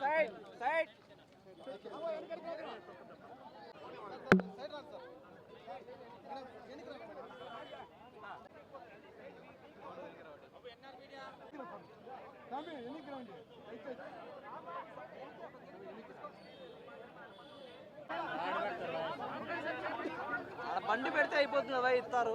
Side side side. బండి పెడితే అయిపోతుంది కదా ఇస్తారు?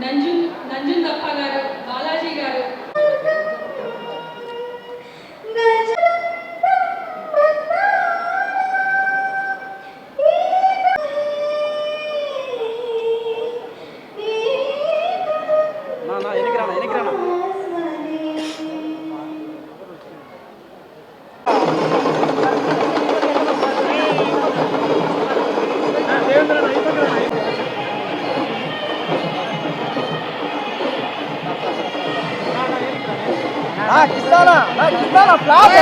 నంజున్ దప్ప గారు బాలాజీ గారు Kistanna Kistanna flop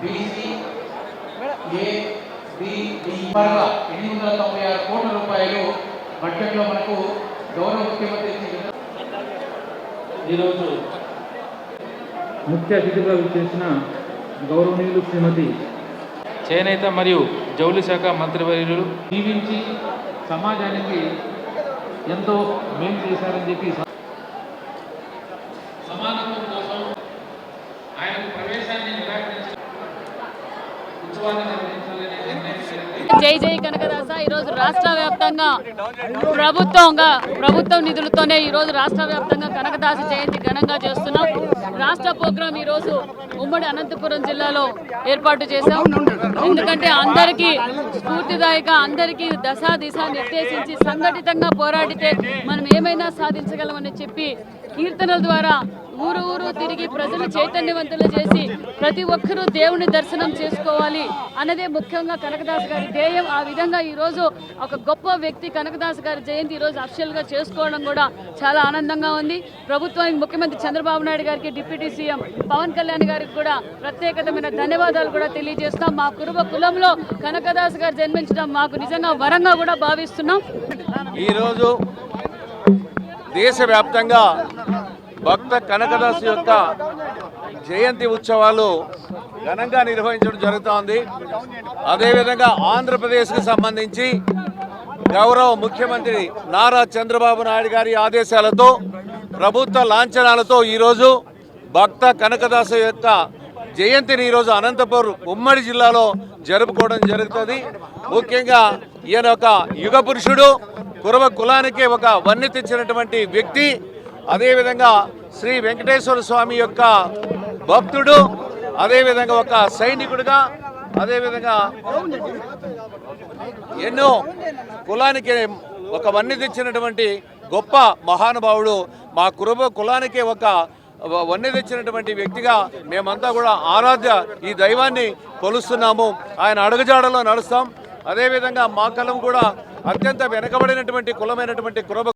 BC A B D పరంగా ఎనిమిది వందల తొంభై ఆరు కోట్ల రూపాయలు బడ్జెట్లో మనకు గౌరవ ముఖ్యమంత్రి ఈరోజు ముఖ్య అతిథిగా చేసిన గౌరవనీయులు శ్రీమతి చేనేత మరియు జౌళి శాఖ మంత్రివర్యులు జీవించి సమాజానికి ఎంతో మేలు చేశారని చెప్పి సమానత్వం కోసం ఆయన ప్రవేశాన్ని నిరాకరించిన ఉత్సవాన్ని జై జై కనకదాస. ఈరోజు రాష్ట్ర వ్యాప్తంగా ప్రభుత్వంగా ప్రభుత్వం నిధులతోనే ఈరోజు రాష్ట్ర వ్యాప్తంగా కనకదాస జయంతి ఘనంగా చేస్తున్నాం. రాష్ట్ర ప్రోగ్రాం ఈరోజు ఉమ్మడి అనంతపురం జిల్లాలో ఏర్పాటు చేశాం. ఎందుకంటే అందరికీ స్ఫూర్తిదాయక అందరికీ దశ దిశ నిర్దేశించి సంఘటితంగా పోరాడితే మనం ఏమైనా సాధించగలమని చెప్పి కీర్తనల ద్వారా ఊరు ఊరు తిరిగి ప్రజలు చైతన్యవంతులు చేసి ప్రతి ఒక్కరూ దేవుని దర్శనం చేసుకోవాలి అన్నదే ముఖ్యంగా కనకదాస్ గారి ధ్యేయం. ఆ విధంగా ఈరోజు ఒక గొప్ప వ్యక్తి కనకదాస్ గారి జయంతి ఈరోజు అఫిషియల్గా చేసుకోవడం కూడా చాలా ఆనందంగా ఉంది. ప్రభుత్వానికి ముఖ్యమంత్రి చంద్రబాబు నాయుడు గారికి డిప్యూటీ సీఎం పవన్ కళ్యాణ్ గారికి కూడా ప్రత్యేకతమైన ధన్యవాదాలు కూడా తెలియజేస్తాం మా కురుబ కులంలో కనకదాస్ గారు జన్మించడం మాకు నిజంగా వరంగా కూడా భావిస్తున్నాం. ఈరోజు దేశవ్యాప్తంగా భక్త కనకదాసు యొక్క జయంతి ఉత్సవాలు ఘనంగా నిర్వహించడం జరుగుతోంది. అదేవిధంగా ఆంధ్రప్రదేశ్కి సంబంధించి గౌరవ ముఖ్యమంత్రి నారా చంద్రబాబు నాయుడు గారి ఆదేశాలతో ప్రభుత్వ లాంఛనాలతో ఈరోజు భక్త కనకదాసు యొక్క జయంతిని ఈరోజు అనంతపూర్ ఉమ్మడి జిల్లాలో జరుపుకోవడం జరుగుతుంది. ముఖ్యంగా ఈయన ఒక యుగ పురుషుడు కురవ కులానికి ఒక వన్నె తెచ్చినటువంటి వ్యక్తి. అదేవిధంగా శ్రీ వెంకటేశ్వర స్వామి యొక్క భక్తుడు అదేవిధంగా ఒక సైనికుడిగా అదేవిధంగా ఎన్నో కులానికి ఒక వన్నె తెచ్చినటువంటి గొప్ప మహానుభావుడు మా కురుబ కులానికి ఒక వన్నె తెచ్చినటువంటి వ్యక్తిగా మేమంతా కూడా ఆరాధ్య ఈ దైవాన్ని కొలుస్తున్నాము. ఆయన అడుగుజాడలో నడుస్తాం. అదేవిధంగా మా కులం కూడా అత్యంత వెనకబడినటువంటి కులమైనటువంటి కురబ